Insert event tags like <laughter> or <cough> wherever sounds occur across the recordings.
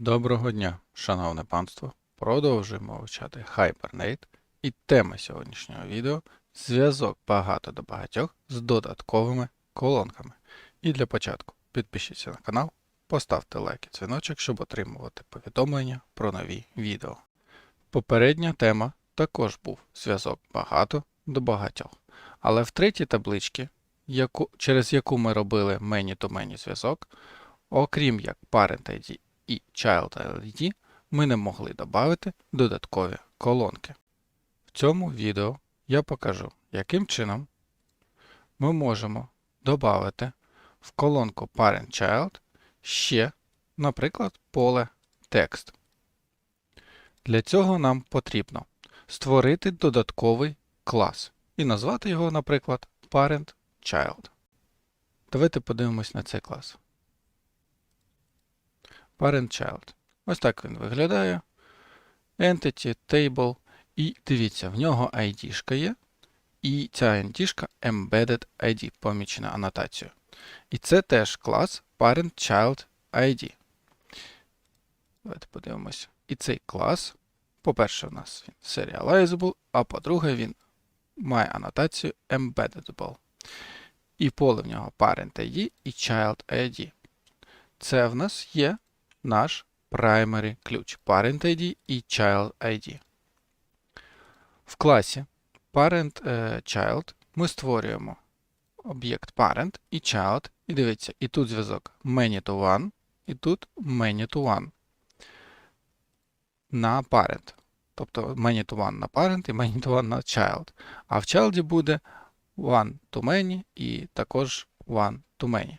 Доброго дня, шановне панство. Продовжуємо вивчати Hibernate. І тема сьогоднішнього відео зв'язок багато до багатьох з додатковими колонками. І для початку підпишіться на канал, поставте лайк і дзвіночок, щоб отримувати повідомлення про нові відео. Попередня тема також був зв'язок багато до багатьох. Але в третій табличці, яку, через яку ми робили many-to-many зв'язок, окрім як Parent ID і Child ID, ми не могли додати додаткові колонки. В цьому відео я покажу, яким чином ми можемо додати в колонку Parent Child ще, наприклад, поле текст. Для цього нам потрібно створити додатковий клас і назвати його, наприклад, Parent Child. Давайте подивимось на цей клас. Parent Child. Ось так він виглядає. Entity, Table. І дивіться, в нього ID є. І ця ID Embedded ID, помічена анотацією. І це теж клас Parent Child ID. Давайте подивимося. І цей клас, по-перше, у нас він serializable, а по-друге, він має анотацію Embeddable. І поле в нього Parent ID і Child ID. Це в нас є наш primary ключ Parent ID і Child ID. В класі Parent е, Child ми створюємо об'єкт Parent і Child. І дивіться, і тут зв'язок many to one, і тут many to one на parent. Тобто many to one на parent і many to one на child. А в child буде one to many і також one to many.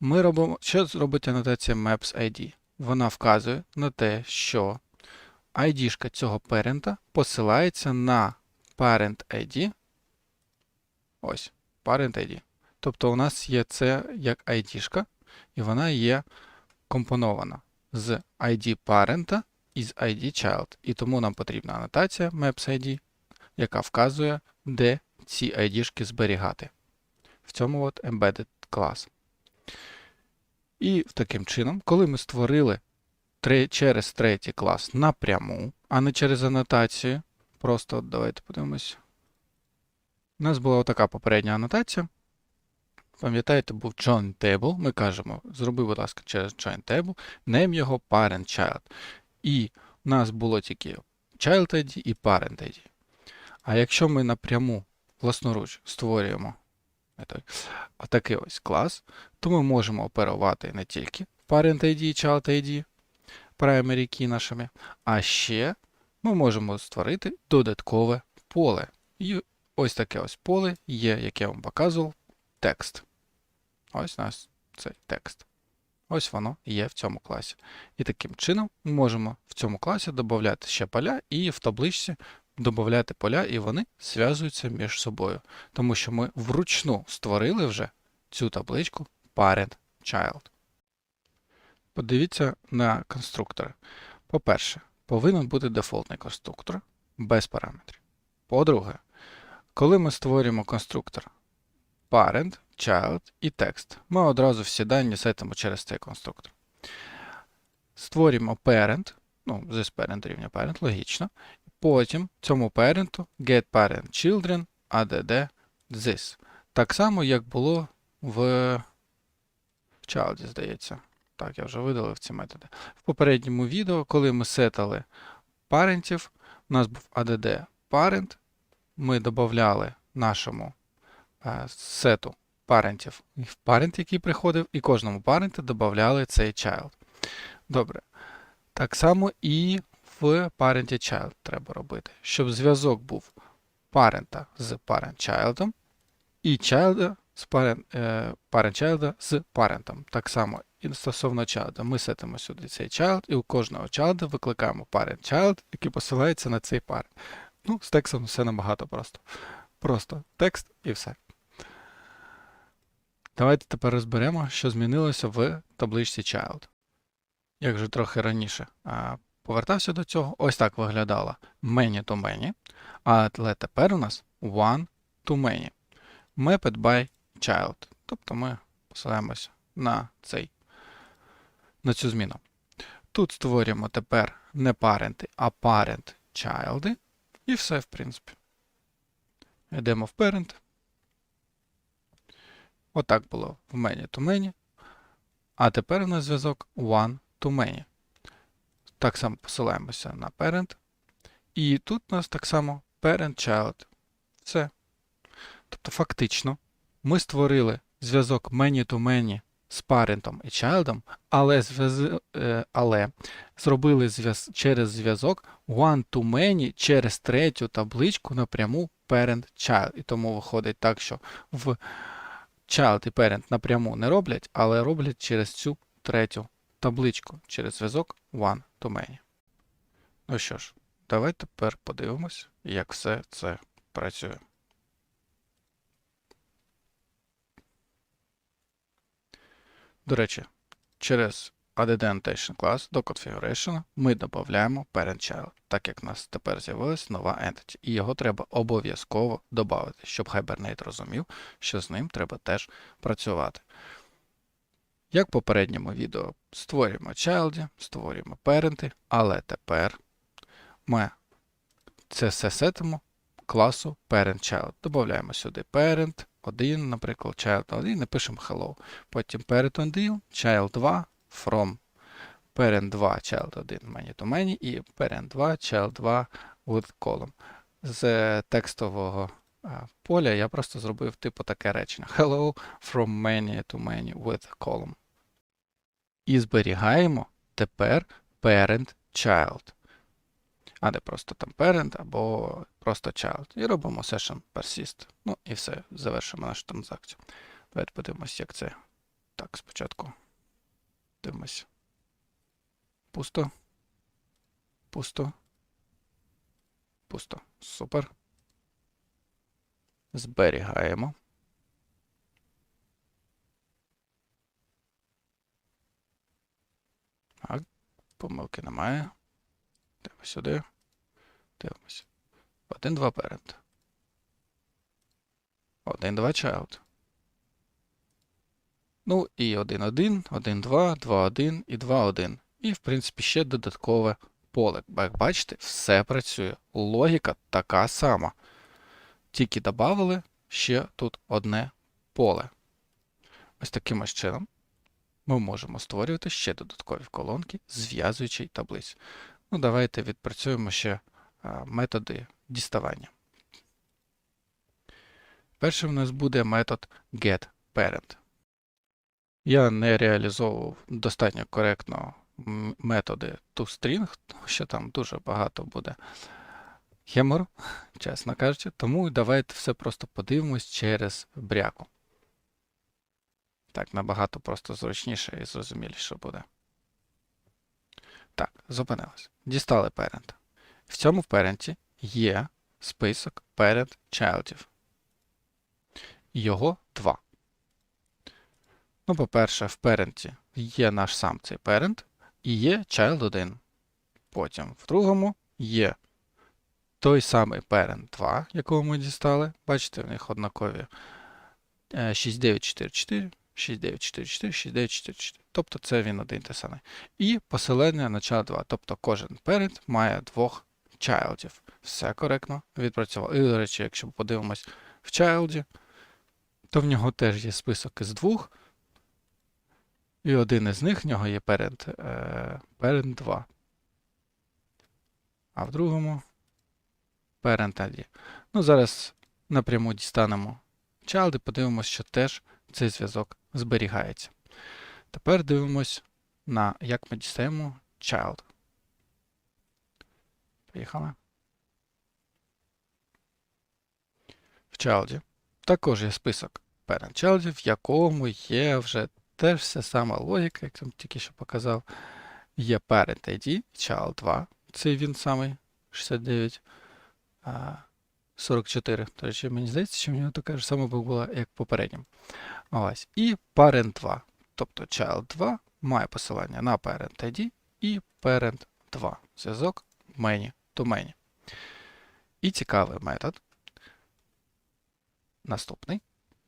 Ми робимо, що робить анотація Maps ID? Вона вказує на те, що ID цього парента посилається на parent ID. Ось, parent ID. Тобто у нас є це як ID, і вона є компонована з ID парента і з ID child. І тому нам потрібна анотація Maps ID, яка вказує, де ці ID зберігати. В цьому от embedded клас. І таким чином, коли ми створили через третій клас напряму, а не через анотацію, просто давайте подивимось. У нас була така попередня анотація. Пам'ятаєте, був join table. Ми кажемо, зроби, будь ласка, через join table, name його parent child. І у нас було тільки child ID і parent ID. А якщо ми напряму власноруч створюємо отакий ось клас, то ми можемо оперувати не тільки parent ID і child ID, primary key нашими, а ще ми можемо створити додаткове поле. І ось таке ось поле є, яке я вам показував, текст. Ось у нас цей текст. Ось воно є в цьому класі. І таким чином ми можемо в цьому класі додати ще поля і в табличці додати поля, і вони зв'язуються між собою. Тому що ми вручну створили вже цю табличку parent child. Подивіться на конструктори. По-перше, повинен бути дефолтний конструктор без параметрів. По-друге, коли ми створюємо конструктор parent, child і text, ми одразу всі дані сетимо через цей конструктор. Створюємо parent, ну, this parent рівня parent, логічно. Потім цьому parent get parent children add this. Так само, як було в child, здається. Так, я вже видалив ці методи. В попередньому відео, коли ми сетали парентів, у нас був add parent, ми додавали нашому е, сету парентів в парент, який приходив, і кожному паренту додавали цей child. Добре. Так само і в паренті child треба робити, щоб зв'язок був парента з parent child і child з parent, е, parent child з парентом. Так само і стосовно child. Ми сетимо сюди цей child, і у кожного child викликаємо parent child, який посилається на цей парент. Ну, з текстом все набагато просто. Просто текст і все. Давайте тепер розберемо, що змінилося в табличці child. Як вже трохи раніше повертався до цього, ось так виглядало many to many, але тепер у нас one to many. Mapped by child. Тобто ми посилаємося на цей на цю зміну. Тут створюємо тепер не паренти, а parent child. І все, в принципі. Йдемо в parent. Отак було в many to many. А тепер у нас зв'язок one to many. Так само посилаємося на parent. І тут у нас так само parent-child. Все. Тобто, фактично, ми створили зв'язок many-to-many з парентом і чайлдом, але, е, але зробили зв'яз... через зв'язок one-to-many через третю табличку напряму parent-child. І тому виходить так, що в child і parent напряму не роблять, але роблять через цю третю табличку, через зв'язок one-to-many. Ну що ж, давайте тепер подивимось, як все це працює. До речі, через add annotation клас до configuration ми додаємо parent-child, так як в нас тепер з'явилась нова entity, і його треба обов'язково додати, щоб Hibernate розумів, що з ним треба теж працювати. Як в попередньому відео, створюємо child, створюємо parent, але тепер ми це все сетимо класу parent-child. Додаємо сюди parent 1, наприклад, child 1 і пишемо hello. Потім parent 1, child 2 from parent 2, child 1 many to many і parent 2, child 2 with column. З текстового поля я просто зробив типу таке речення. Hello from many to many with column. І зберігаємо тепер parent child. А не просто там parent або просто child. І робимо session persist. Ну і все, завершимо нашу транзакцію. Давайте подивимось, як це. Так, спочатку. Дивимось. Пусто. Пусто. Пусто. Супер. Зберігаємо. Так, помилки немає. Дивимось сюди. Дивимося. 1-2 parent. 1-2 child. Ну і 1-1, 1-2, 2-1 і 2-1. І, в принципі, ще додаткове поле. Як бачите, все працює. Логіка така сама. Тільки додали ще тут одне поле. Ось таким ось чином ми можемо створювати ще додаткові колонки, зв'язуючи таблиць. Ну, давайте відпрацюємо ще а, методи діставання. Першим у нас буде метод getParent. Я не реалізовував достатньо коректно методи toString, тому що там дуже багато буде хемору, чесно кажучи. Тому давайте все просто подивимось через бряку. Так, набагато просто зручніше і зрозуміліше буде. Так, зупинилось. Дістали parent. В цьому паренті є список parent childів. Його два. Ну, по-перше, в паренті є наш сам цей parent і є child 1. Потім в другому є той самий parent 2, якого ми дістали. Бачите, в них однакові е, 6944, 6944, 6944. Тобто це він один те самий. І посилання на child 2. Тобто кожен parent має двох childів. Все коректно відпрацювало. І, до речі, якщо подивимось в child, то в нього теж є список із двох. І один із них в нього є parent, е, parent 2. А в другому parent 1. Ну, зараз напряму дістанемо child і подивимося, що теж цей зв'язок зберігається. Тепер дивимось на як ми дістаємо child. Поїхали. В child також є список parent child, в якому є вже теж вся сама логіка, як я тільки що показав. Є parent ID, child 2, це він самий 69. А, 44. До речі, мені здається, що в нього така ж сама була, як попереднім. Ось. І parent 2. Тобто child 2 має посилання на parent ID і parent 2. Зв'язок many to many. І цікавий метод. Наступний,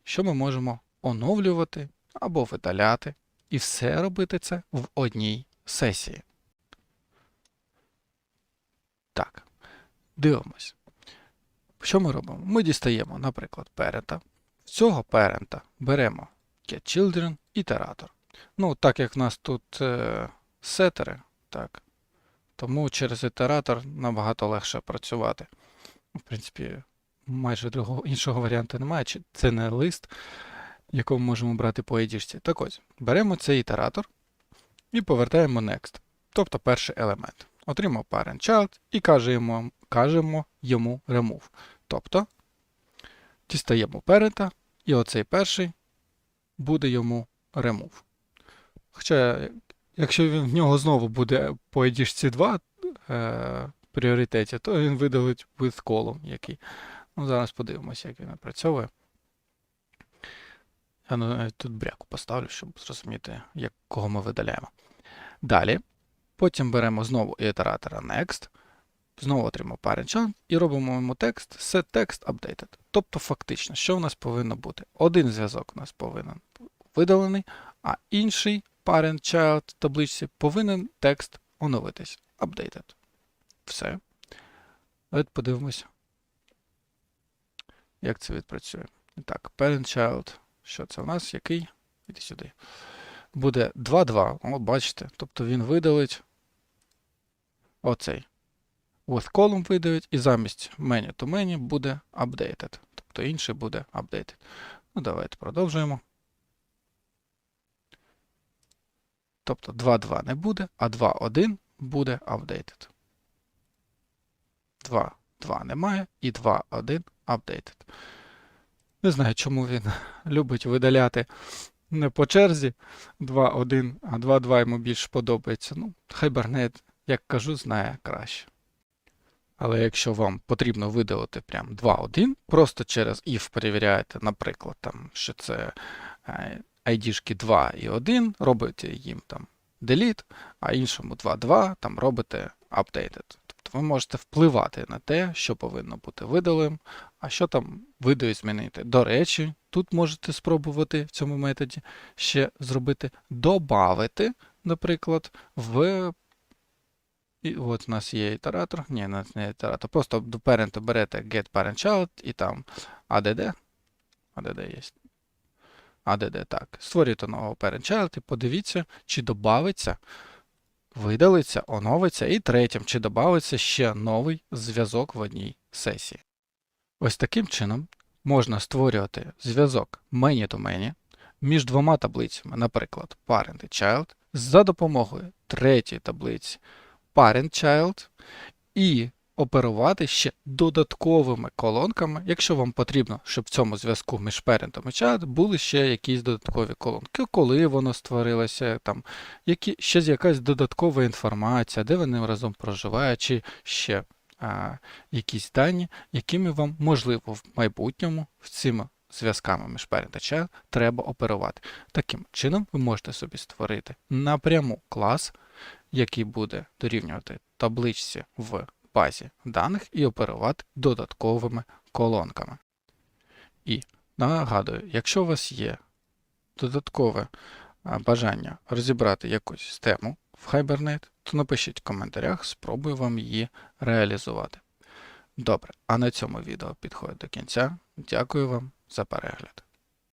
що ми можемо оновлювати або видаляти І все робити це в одній сесії. Так, дивимось. Що ми робимо? Ми дістаємо, наприклад, парента. З цього парента беремо getChildren ітератор. Ну, так як в нас тут е, сетери, так, тому через ітератор набагато легше працювати. В принципі, майже другого іншого варіанту немає. Це не лист, якому можемо брати по ID. Так ось, беремо цей ітератор і повертаємо next, тобто перший елемент. Отримав parent child і кажемо, кажемо йому remove. Тобто дістаємо парента, і оцей перший буде йому remove. Хоча, якщо він в нього знову буде по ID 2 е, пріоритеті, то він видалить with column який. Ну, зараз подивимося, як він опрацьовує. Я навіть тут бряку поставлю, щоб зрозуміти, як, кого ми видаляємо. Далі. Потім беремо знову ітератора next, знову отримаємо parent child і робимо йому текст set text updated. Тобто, фактично, що в нас повинно бути? Один зв'язок у нас повинен видалений, а інший parent child в табличці повинен текст оновитись. Updated. Все. Давайте подивимося, як це відпрацює. І Так, parent child. Що це у нас? Який? Іди сюди. Буде 2-2. О, бачите. Тобто він видалить оцей. With column видавить, і замість menu to menu буде updated. Тобто інший буде updated. Ну, давайте продовжуємо. Тобто 2.2 не буде, а 2.1 буде updated. 2.2 немає і 2.1 updated. Не знаю, чому він <laughs> любить видаляти не по черзі 2.1, а 2.2 йому більш подобається. Ну, Hibernate, як кажу, знає краще. Але якщо вам потрібно видалити прям 2.1, просто через if перевіряєте, наприклад, там, що це е, ID-шки 2 і 1, робите їм там delete, а іншому 2.2 там робите updated. Тобто ви можете впливати на те, що повинно бути видалим, а що там видаю змінити. До речі, тут можете спробувати в цьому методі ще зробити добавити, наприклад, в. І от у нас є ітератор. Ні, у нас не ітератор. Просто до parent берете get parent child і там add. add є. add, так. Створюєте нового parent child і подивіться, чи додається, видалиться, оновиться. І третім, чи додається ще новий зв'язок в одній сесії. Ось таким чином можна створювати зв'язок many to many між двома таблицями, наприклад, parent і child, за допомогою третьої таблиці parent child і оперувати ще додатковими колонками, якщо вам потрібно, щоб в цьому зв'язку між parent і child були ще якісь додаткові колонки, коли воно створилося, там, які, ще якась додаткова інформація, де вони разом проживають, чи ще а, якісь дані, якими вам можливо в майбутньому в цими зв'язками між parent і child треба оперувати. Таким чином, ви можете собі створити напряму клас, який буде дорівнювати табличці в базі даних і оперувати додатковими колонками. І нагадую, якщо у вас є додаткове бажання розібрати якусь тему в Hibernate, то напишіть в коментарях, спробую вам її реалізувати. Добре, а на цьому відео підходить до кінця. Дякую вам за перегляд.